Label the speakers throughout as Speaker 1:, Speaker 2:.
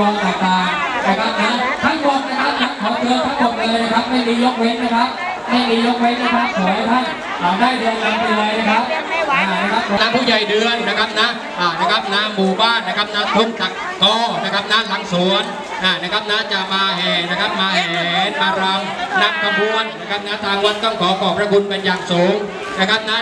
Speaker 1: วรต่างๆนะครับนะทั้งหมดนะครับนะขอเชิญทั้งหมดเลยนะครับ ไม่มียกเว้นนะครับ ไม่มียกเว้นนะครับขอให้ท่านได้เดินนไปเลยนะครับอ่านะ
Speaker 2: ผู้ใหญ่เดือนนะครับนะอ่านะครับนะหมู่บ้านนะครับนะทุ่งตะกอนะครับนะหลังสวนนะครับนะจะมาแห่นะครับมาแห่มารำนำขบวนนะครับนะทางวัดต้องขอขอบพระคุณเป็นอย่างสูงนะครับนะ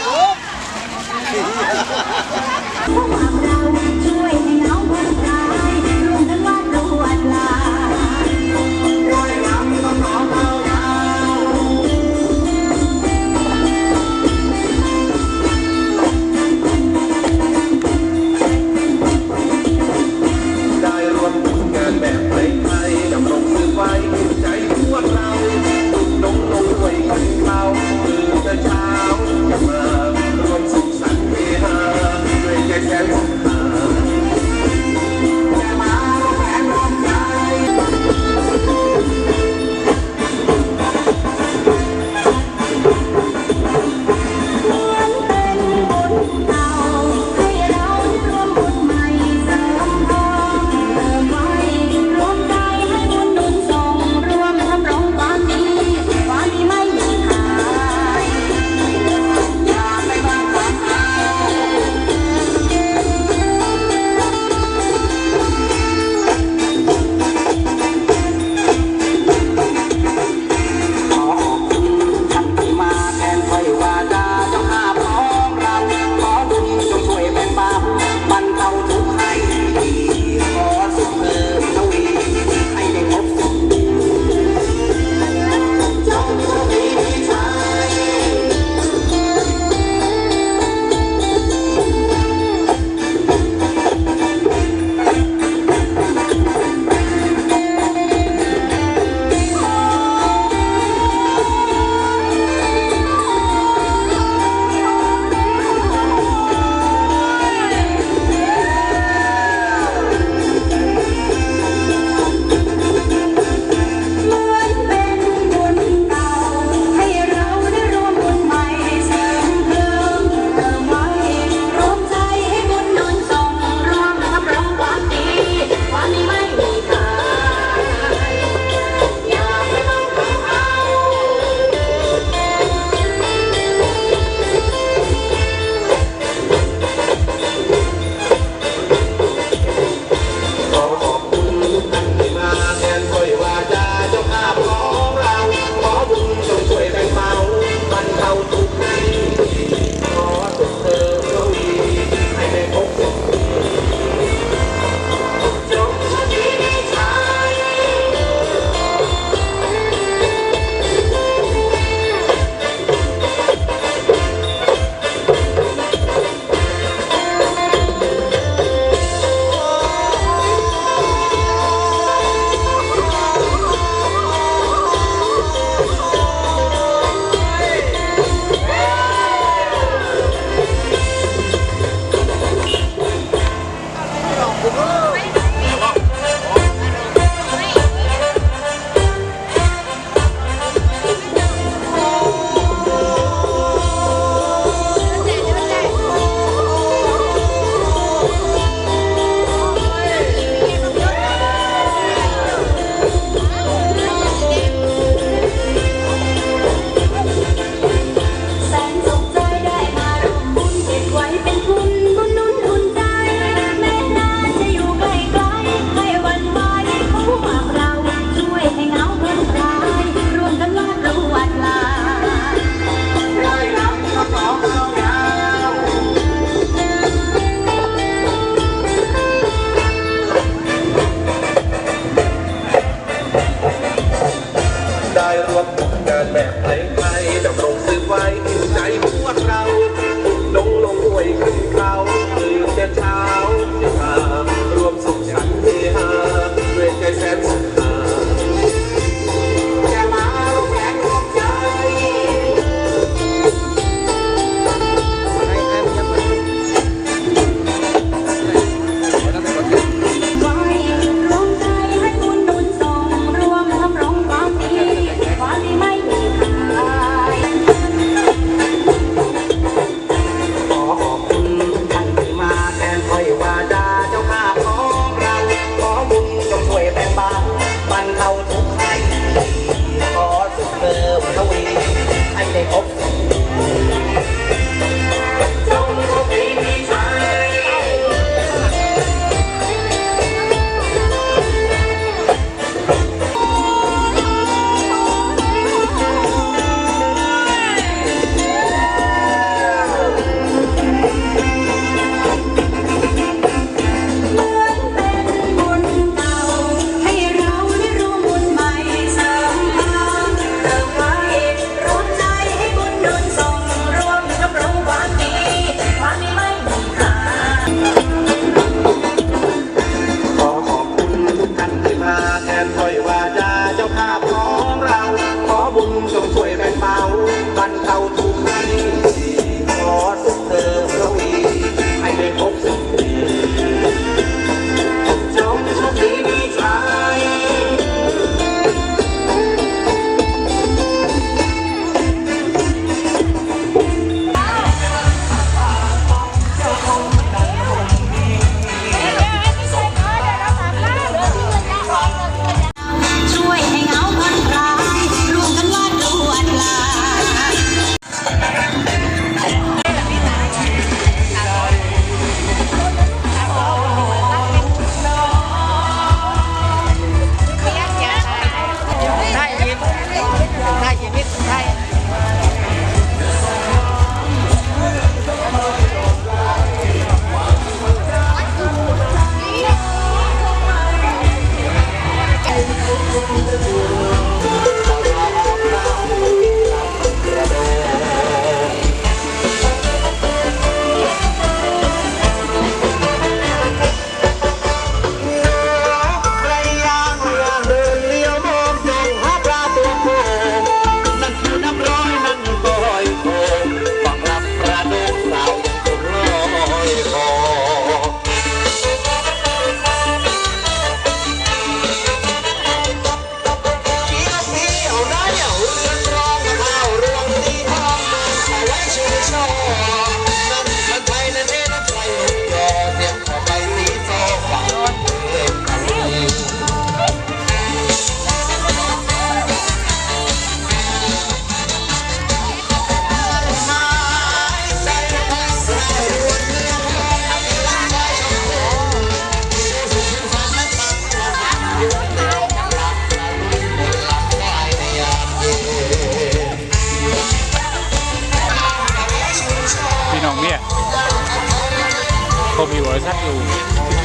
Speaker 3: ผม
Speaker 4: อยู่
Speaker 5: บริษัทอยู่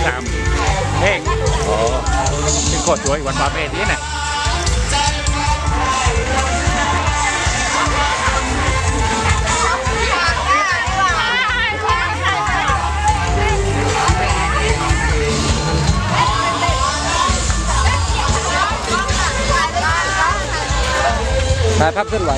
Speaker 5: สามเพลงอ๋อเป็นโคตรสวยวันประเภทนี้น่ะ
Speaker 6: ถ่ายภาพเคลื่อนไหว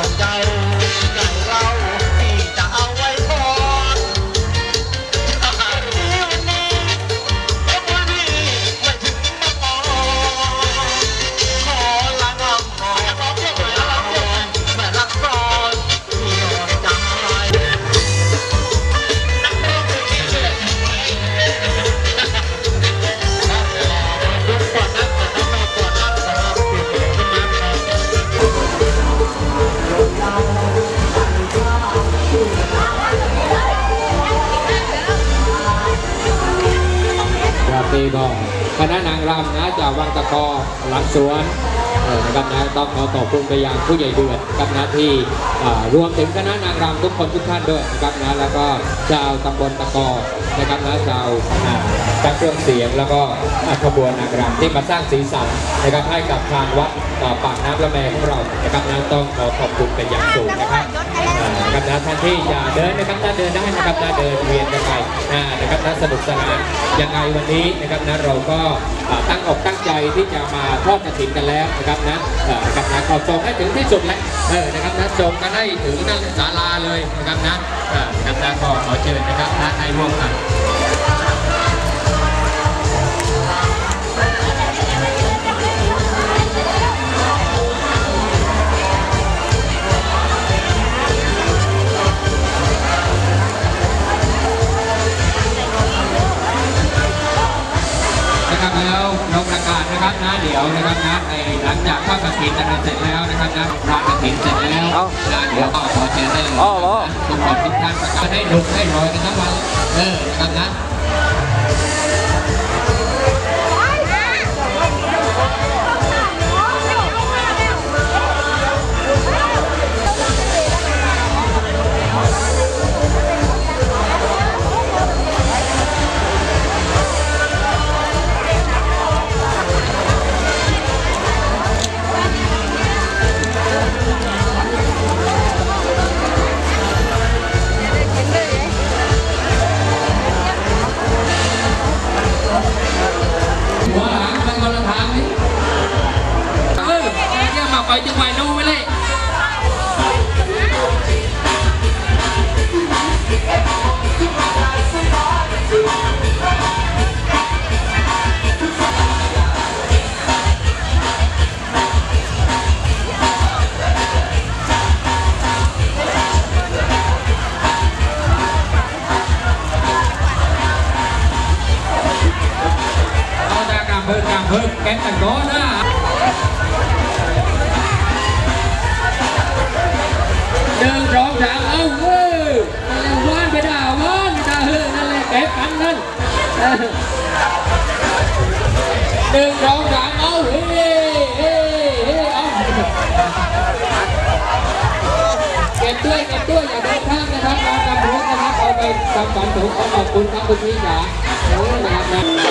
Speaker 1: ครั บนี่ก็คณะนางรำนะจากวังตะคอหลังสวนนะครับนะต้องขอขอบคุณไปยังผู้ใหญ่เดือดกับหน้าที่ รวมถึงคณะนางรำทุกคนทุกท่านด้วยนะครับนะแล้วก็ชาวตำบลตะกอนะครับนะชาวจักเครื่องเสียงแล้วก็ขบวนนางรำที่มาสร้างสีสันนะครับให้กับทางวัดอ่าปากน้ำละแมของเรานะครับนะต้องขอขอบคุณเป็นอย่างสูงนะครับนะครับนะท่านที่จะเดินนะครับถ้าเดินได้นะครับถ้าเดินเวียนกันไปนะครับนะสนุกสนานยังไงวันนี้นะครับนะเราก็ตั้งอกตั้งใจที่จะมาทอดกระถินกันแล้วนะครับนะนะครับนะขอส่งให้ถึงที่สุดและเออนะครับนะส่งกันให้ถึงนั่งศาลาเลยนะครับนะนะครับนะก็ขอเชิญนะครับนะให้ร่วมกัน 诶看看。 เป็นแต่โดนนะเดินร้อง
Speaker 7: ดังเอ้าเฮ้ยนั่ว่านไปด่าว่านไปด่าเฮ้ยนั่นแหละเป๊ะปังนั่นเดินร้องดังเอ้าเฮ้ยเฮ้ยเฮ้ยเอ้าเก็บด้วเก็บด้วอย่าโดนข้ามนะครับน้องกำลังนะครับเอาไปทำฝันถูกขอขอบคุณครับคุณพี่จ๋าโอ้
Speaker 8: ยนะ
Speaker 1: ครับ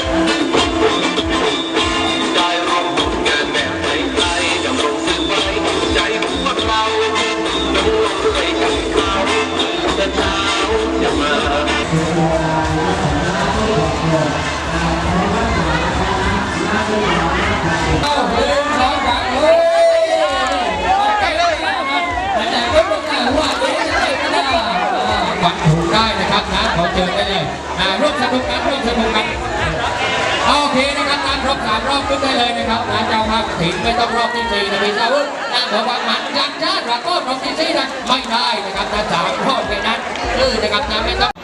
Speaker 1: นะขอเชิญได้เลยอ่าร่วมสนุกกันร่วมสนุกกันโอเคนะครับการครบสามรอบขึ้นได้เลยนะครับนะเจ้าภาพกฐินไม่ต้องรอบที่สี่นะพี่สาวนะบอกว่ามันยันชาติว่าก็รอบที่สี่นะไม่ได้นะครับนะสามรอบแค่นั้นเออนะครับนะไม่ต้อง